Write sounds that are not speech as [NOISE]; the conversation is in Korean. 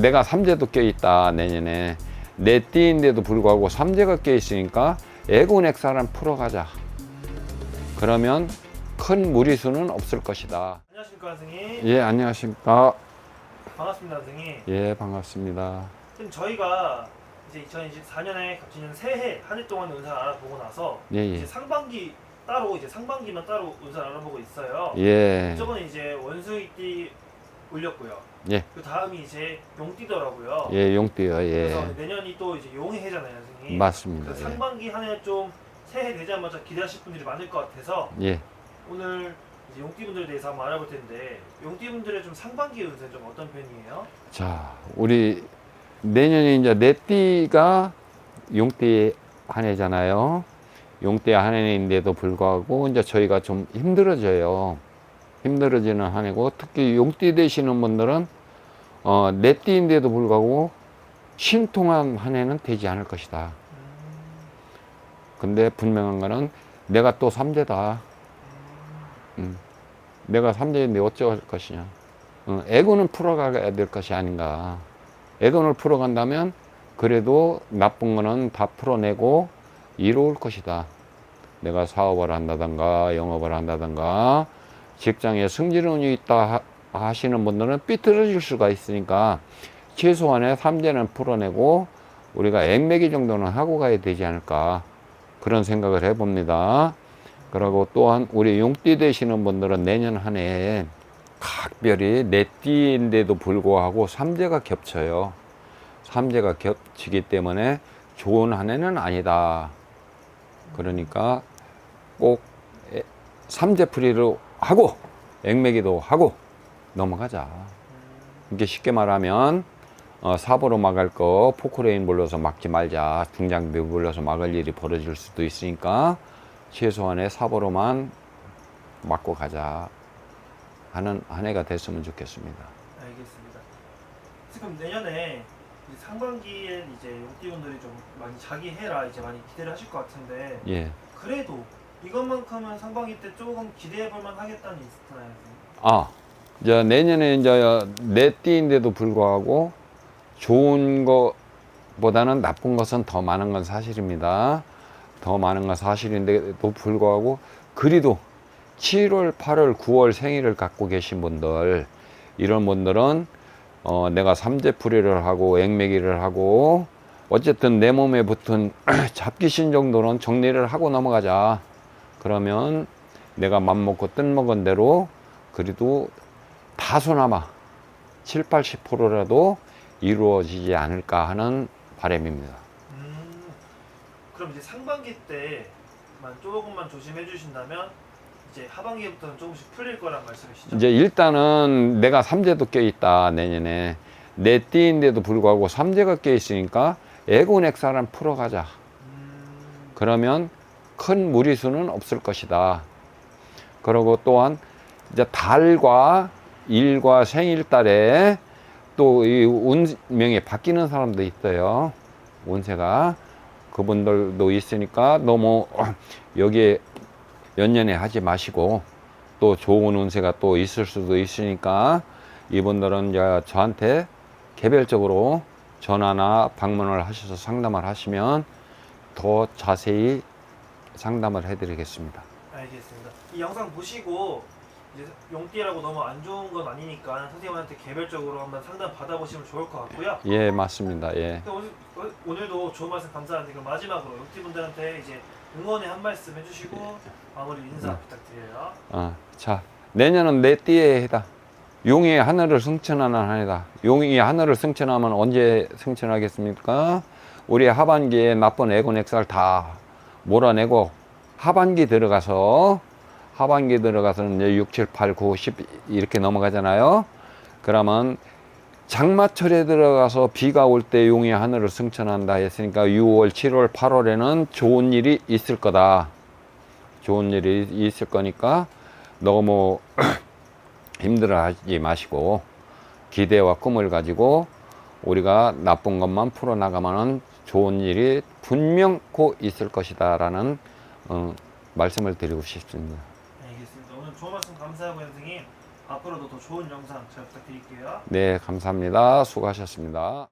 내가 삼재도 껴있다 내년에. 내 띠인데도 불구하고 삼재가 껴있으니까 애고넥사를 풀어가자. 그러면 큰 무리수는 없을 것이다. 안녕하십니까 선생님? 예 안녕하십니까? 반갑습니다 선생님. 예 반갑습니다. 지금 저희가 이제 2024년에 갑진년 새해 한 해 동안 운세를 알아보고 나서 이제 예예 상반기 따로 이제 상반기만 따로 운세를 알아보고 있어요. 예. 저번에 이제 원수이띠 올렸고요 예. 그 다음이 이제 용띠더라고요 예 용띠요 그래서 예 내년이 또 이제 용해잖아요 선생님 맞습니다 그 상반기 한 해 좀 새해 되자마자 기대하실 분들이 많을 것 같아서 예. 예. 오늘 이제 용띠분들에 대해서 한번 알아볼 텐데 용띠분들의 좀 상반기 운세 좀 어떤 편이에요? 자 우리 내년에 이제 내 띠가 용띠 한 해잖아요 용띠 한 해인데도 불구하고 이제 저희가 좀 힘들어져요 힘들어지는 한 해고 특히 용띠 되시는 분들은 어, 내 띠인데도 불구하고 신통한 한 해는 되지 않을 것이다. 근데 분명한 거는 내가 또 삼재다. 음. 내가 삼재인데 어쩌할 것이냐. 어, 에고는 풀어가야 될 것이 아닌가. 에고를 풀어간다면 그래도 나쁜 거는 다 풀어내고 이로울 것이다. 내가 사업을 한다던가 영업을 한다던가 직장에 승진운이 있다 하- 하시는 분들은 삐뚤어질 수가 있으니까 최소한의 삼재는 풀어내고 우리가 액매기 정도는 하고 가야 되지 않을까 그런 생각을 해봅니다. 그리고 또한 우리 용띠 되시는 분들은 내년 한 해에 각별히 내 띠인데도 불구하고 삼재가 겹쳐요. 삼재가 겹치기 때문에 좋은 한 해는 아니다. 그러니까 꼭 에- 삼재풀이로 하고 액매기도 하고 넘어가자. 이게 쉽게 말하면 어, 사보로 막을 거 포크레인 불러서 막지 말자. 중장비 불러서 막을 일이 벌어질 수도 있으니까 최소한의 사보로만 막고 가자 하는 한 해가 됐으면 좋겠습니다. 알겠습니다. 지금 내년에 이제 상반기에 이제 용띠분들이 좀 많이 자기 해라 이제 많이 기대를 하실 것 같은데 예. 그래도 이것만큼은 상반기 때 조금 기대해 볼만 하겠다는. 선생님. 아, 이제 내년에 이제 내 띠인데도 불구하고 좋은 것보다는 나쁜 것은 더 많은 건 사실입니다. 더 많은 건 사실인데도 불구하고 그리도 7월, 8월, 9월 생일을 갖고 계신 분들 이런 분들은 어, 내가 삼재풀이를 하고 액매기를 하고 어쨌든 내 몸에 붙은 [CLEARS THROAT] 잡기신 정도는 정리를 하고 넘어가자. 그러면 내가 맘먹고 뜬먹은 대로 그래도 다소나마 7, 80%라도 이루어지지 않을까 하는 바람입니다. 음, 그럼 이제 상반기 때만 조금만 조심해 주신다면 이제 하반기부터는 조금씩 풀릴 거란 말씀이시죠? 이제 일단은 내가 삼재도 껴 있다 내년에 내 띠인데도 불구하고 삼재가 껴 있으니까 에고넥사를 풀어가자. 음, 그러면 큰 무리수는 없을 것이다. 그리고 또한 이제 달과 일과 생일달에 또 이 운명이 바뀌는 사람도 있어요. 운세가 그분들도 있으니까 너무 [CLEARS THROAT] 여기에 연연해 하지 마시고 또 좋은 운세가 또 있을 수도 있으니까 이분들은 이제 저한테 개별적으로 전화나 방문을 하셔서 상담을 하시면 더 자세히 상담을 해드리겠습니다. 알겠습니다. 이 영상 보시고 이제 용띠라고 너무 안 좋은 건 아니니까 선생님한테 개별적으로 한번 상담 받아보시면 좋을 것 같고요. 예, 맞습니다. 예. 근데 오늘, 어, 오늘도 좋은 말씀 감사한데 그럼 마지막으로 용띠분들한테 이제 응원의 한 말씀 해주시고 마무리 인사 네. 부탁드려요. 어, 자, 내년은 내 띠의 해다. 용이 하늘을 승천하는 한 해다. 용이 하늘을 승천하면 언제 승천하겠습니까? 우리 하반기에 나쁜 에고넥살 다 몰아내고 하반기 들어가서 하반기 들어가서는 이제 6, 7, 8, 9, 10 이렇게 넘어가잖아요. 그러면 장마철에 들어가서 비가 올 때 용이 하늘을 승천한다 했으니까 6월, 7월, 8월에는 좋은 일이 있을 거다. 좋은 일이 있을 거니까 너무 [CLEARS THROAT] 힘들어 하지 마시고 기대와 꿈을 가지고 우리가 나쁜 것만 풀어나가면은 좋은 일이 분명 코 있을 것이다라는 어, 말씀을 드리고 싶습니다. 알겠습니다. 오늘 좋은 말씀 감사하고요, 선생님. 앞으로도 더 좋은 영상 잘 부탁드릴게요. 네, 감사합니다. 수고하셨습니다.